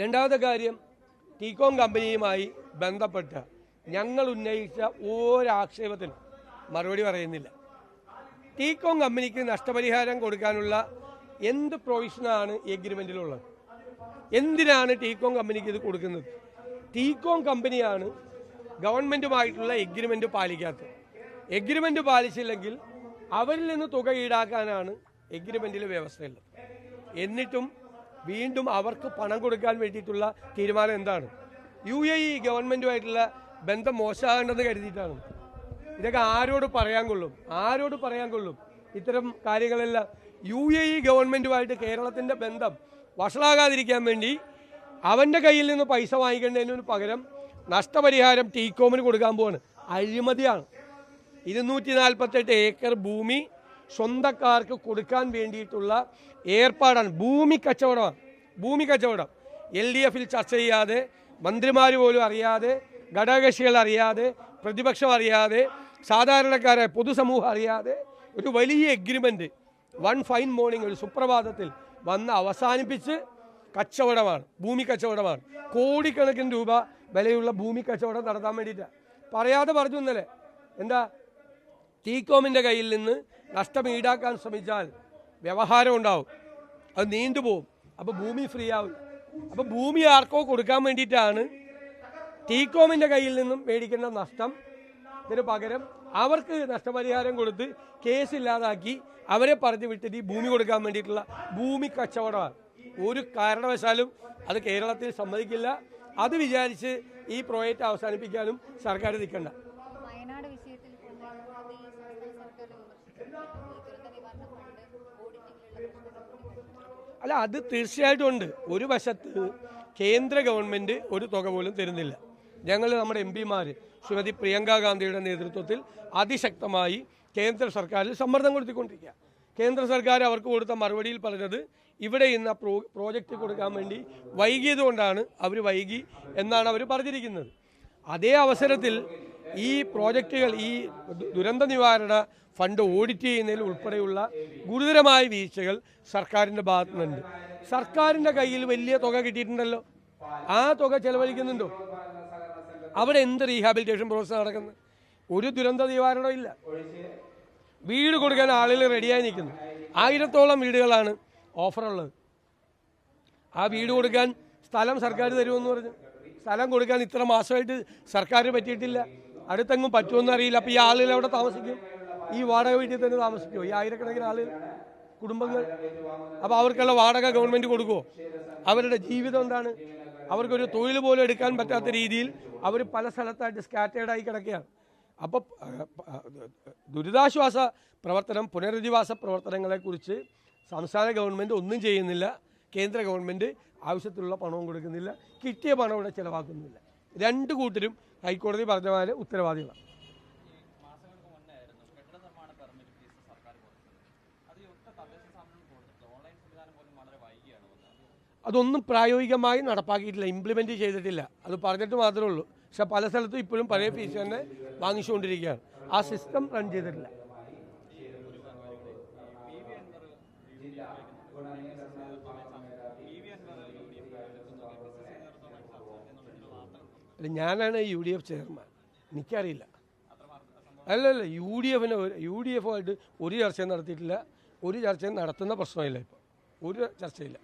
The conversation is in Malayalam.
രണ്ടാമത്തെ കാര്യം ടീകോം കമ്പനിയുമായി ബന്ധപ്പെട്ട് ഞങ്ങൾ ഉന്നയിച്ച ഒരാക്ഷേപത്തിനും മറുപടി പറയുന്നില്ല. ടീകോം കമ്പനിക്ക് നഷ്ടപരിഹാരം കൊടുക്കാനുള്ള എന്ത് പ്രൊവിഷനാണ് എഗ്രിമെന്റിലുള്ളത് എന്തിനാണ് ടീകോം കമ്പനിക്ക് ഇത് കൊടുക്കുന്നത്? ടീകോം കമ്പനിയാണ് ഗവൺമെന്റുമായിട്ടുള്ള എഗ്രിമെന്റ് പാലിക്കാത്തത്. എഗ്രിമെന്റ് പാലിച്ചില്ലെങ്കിൽ അവരിൽ നിന്ന് തുക ഈടാക്കാനാണ് എഗ്രിമെന്റിലെ വ്യവസ്ഥയുള്ളത്. എന്നിട്ടും വീണ്ടും അവർക്ക് പണം കൊടുക്കാൻ വേണ്ടിയിട്ടുള്ള തീരുമാനം എന്താണ്? യു എ ഇ ഗവൺമെന്റുമായിട്ടുള്ള ബന്ധം മോശമാകേണ്ടെന്ന് കരുതിയിട്ടാണ്. ഇതൊക്കെ ആരോട് പറയാൻ കൊള്ളും? ആരോട് പറയാൻ കൊള്ളും? ഇത്തരം കാര്യങ്ങളെല്ലാം യു എ ഇ ഗവൺമെന്റുമായിട്ട് കേരളത്തിന്റെ ബന്ധം വഷളാകാതിരിക്കാൻ വേണ്ടി അവന്റെ കയ്യിൽ നിന്ന് പൈസ വാങ്ങിക്കേണ്ടതിന് പകരം നഷ്ടപരിഹാരം ടീകോമിന് കൊടുക്കാൻ പോവാണ്. അഴിമതിയാണ്. ഇരുന്നൂറ്റി നാൽപ്പത്തെട്ട് ഏക്കർ ഭൂമി സ്വന്തക്കാർക്ക് കൊടുക്കാൻ വേണ്ടിയിട്ടുള്ള ഏർപ്പാടാണ്. ഭൂമി കച്ചവടമാണ്. ഭൂമി കച്ചവടം. എൽ ഡി എഫിൽ ചർച്ച ചെയ്യാതെ മന്ത്രിമാർ പോലും അറിയാതെ ഘടകകക്ഷികൾ അറിയാതെ പ്രതിപക്ഷം അറിയാതെ സാധാരണക്കാരെ പൊതുസമൂഹം അറിയാതെ ഒരു വലിയ എഗ്രിമെന്റ് വൺ ഫൈൻ മോർണിംഗ് ഒരു സുപ്രഭാതത്തിൽ വന്ന് അവസാനിപ്പിച്ച് കച്ചവടമാണ്. ഭൂമി കച്ചവടമാണ്. കോടിക്കണക്കിന് രൂപ വിലയുള്ള ഭൂമി കച്ചവടം നടത്താൻ വേണ്ടിയിട്ടാണ്. പറയാതെ പറഞ്ഞു ഇന്നലെ എന്താ ടീകോമിന്റെ കയ്യിൽ നിന്ന് നഷ്ടം ഈടാക്കാൻ ശ്രമിച്ചാൽ വ്യവഹാരം ഉണ്ടാവും. അത് നീണ്ടുപോകും അപ്പോൾ ഭൂമി ഫ്രീ ആവും. അപ്പോൾ ഭൂമി ആർക്കോ കൊടുക്കാൻ വേണ്ടിയിട്ടാണ് ടീകോമിന്റെ കയ്യിൽ നിന്നും മേടിക്കേണ്ട നഷ്ടം ഇതിന് പകരം അവർക്ക് നഷ്ടപരിഹാരം കൊടുത്ത് കേസില്ലാതാക്കി അവരെ പറഞ്ഞു വിട്ടിട്ട് ഈ ഭൂമി കൊടുക്കാൻ വേണ്ടിയിട്ടുള്ള ഭൂമി കച്ചവടമാണ്. ഒരു കാരണവശാലും അത് കേരളത്തിൽ സമ്മതിക്കില്ല. അത് വിചാരിച്ച് ഈ പ്രോജക്റ്റ് അവസാനിപ്പിക്കാനും സർക്കാർ നിൽക്കണ്ട. അല്ല അത് തീർച്ചയായിട്ടും ഉണ്ട്. ഒരു വശത്ത് കേന്ദ്ര ഗവൺമെന്റ് ഒരു തുക പോലും തരുന്നില്ല. ഞങ്ങൾ നമ്മുടെ എം പിമാർ ശ്രീമതി പ്രിയങ്ക ഗാന്ധിയുടെ നേതൃത്വത്തിൽ അതിശക്തമായി കേന്ദ്ര സർക്കാരിൽ സമ്മർദ്ദം കൊടുത്തിക്കൊണ്ടിരിക്കുക കേന്ദ്ര സർക്കാർ അവർക്ക് കൊടുത്ത മറുപടിയിൽ പറഞ്ഞത് ഇവിടെ ഇന്ന് പ്രോ പ്രോജക്റ്റ് കൊടുക്കാൻ വേണ്ടി വൈകിയത് കൊണ്ടാണ് അവർ വൈകി എന്നാണ് അവർ പറഞ്ഞിരിക്കുന്നത്. അതേ അവസരത്തിൽ ഈ പ്രോജക്റ്റുകൾ ഈ ദുരന്ത നിവാരണ ഫണ്ട് ഓഡിറ്റ് ചെയ്യുന്നതിൽ ഉൾപ്പെടെയുള്ള ഗുരുതരമായ വീഴ്ചകൾ സർക്കാരിന്റെ ഭാഗത്തു നിന്നുണ്ട് സർക്കാരിന്റെ കയ്യിൽ വലിയ തുക കിട്ടിയിട്ടുണ്ടല്ലോ. ആ തുക ചെലവഴിക്കുന്നുണ്ടോ? അവിടെ എന്ത് റീഹാബിലിറ്റേഷൻ പ്രോസസ് നടക്കുന്നത് ഒരു ദുരന്ത നിവാരണവും ഇല്ല. വീട് കൊടുക്കാൻ ആളുകൾ റെഡിയായി നിൽക്കുന്നു. ആയിരത്തോളം വീടുകളാണ് ഓഫറുള്ളത് ആ വീട് കൊടുക്കാൻ സ്ഥലം സർക്കാർ തരുമെന്ന് പറഞ്ഞു. സ്ഥലം കൊടുക്കാൻ ഇത്ര മാസമായിട്ട് സർക്കാർ പറ്റിയിട്ടില്ല. അടുത്തെങ്ങും പറ്റുമെന്ന് അറിയില്ല. അപ്പോൾ ഈ ആളുകൾ എവിടെ താമസിക്കും? ഈ വാടക വീട്ടിൽ തന്നെ താമസിക്കുമോ ഈ ആയിരക്കണക്കിന് ആളുകൾ കുടുംബങ്ങൾ. അപ്പോൾ അവർക്കുള്ള വാടക ഗവൺമെന്റ് കൊടുക്കുമോ അവരുടെ ജീവിതം എന്താണ്? അവർക്കൊരു തൊഴിൽ പോലും എടുക്കാൻ പറ്റാത്ത രീതിയിൽ അവർ പല സ്ഥലത്തായിട്ട് സ്കാറ്റേഡായി കിടക്കുകയാണ്. അപ്പോൾ ദുരിതാശ്വാസ പ്രവർത്തനം പുനരധിവാസ പ്രവർത്തനങ്ങളെ കുറിച്ച് സംസ്ഥാന ഗവൺമെന്റ് ഒന്നും ചെയ്യുന്നില്ല. കേന്ദ്ര ഗവൺമെന്റ് ആവശ്യത്തിലുള്ള പണവും കൊടുക്കുന്നില്ല. കിട്ടിയ പണം ഇവിടെ ചിലവാക്കുന്നില്ല. രണ്ട് കൂട്ടരും ഹൈക്കോടതി പറഞ്ഞ പോലെ ഉത്തരവാദികളാണ്. അതൊന്നും പ്രായോഗികമായി നടപ്പാക്കിയിട്ടില്ല ഇംപ്ലിമെന്റ് ചെയ്തിട്ടില്ല. അത് പറഞ്ഞിട്ട് മാത്രമേ ഉള്ളൂ. പക്ഷെ പല സ്ഥലത്തും ഇപ്പോഴും പഴയ ഫീസ് തന്നെ വാങ്ങിച്ചുകൊണ്ടിരിക്കുകയാണ്. ആ സിസ്റ്റം റൺ ചെയ്തിട്ടില്ല. ഞാനാണ് യു ഡി എഫ് ചെയർമാൻ. എനിക്കറിയില്ല. അല്ലല്ല യു ഡി എഫിന് യു ഡി എഫുമായിട്ട് ഒരു ചർച്ചയും നടത്തിയിട്ടില്ല. ഒരു ചർച്ചയും നടത്തുന്ന പ്രശ്നമില്ല ഇപ്പോൾ ഒരു ചർച്ചയില്ല.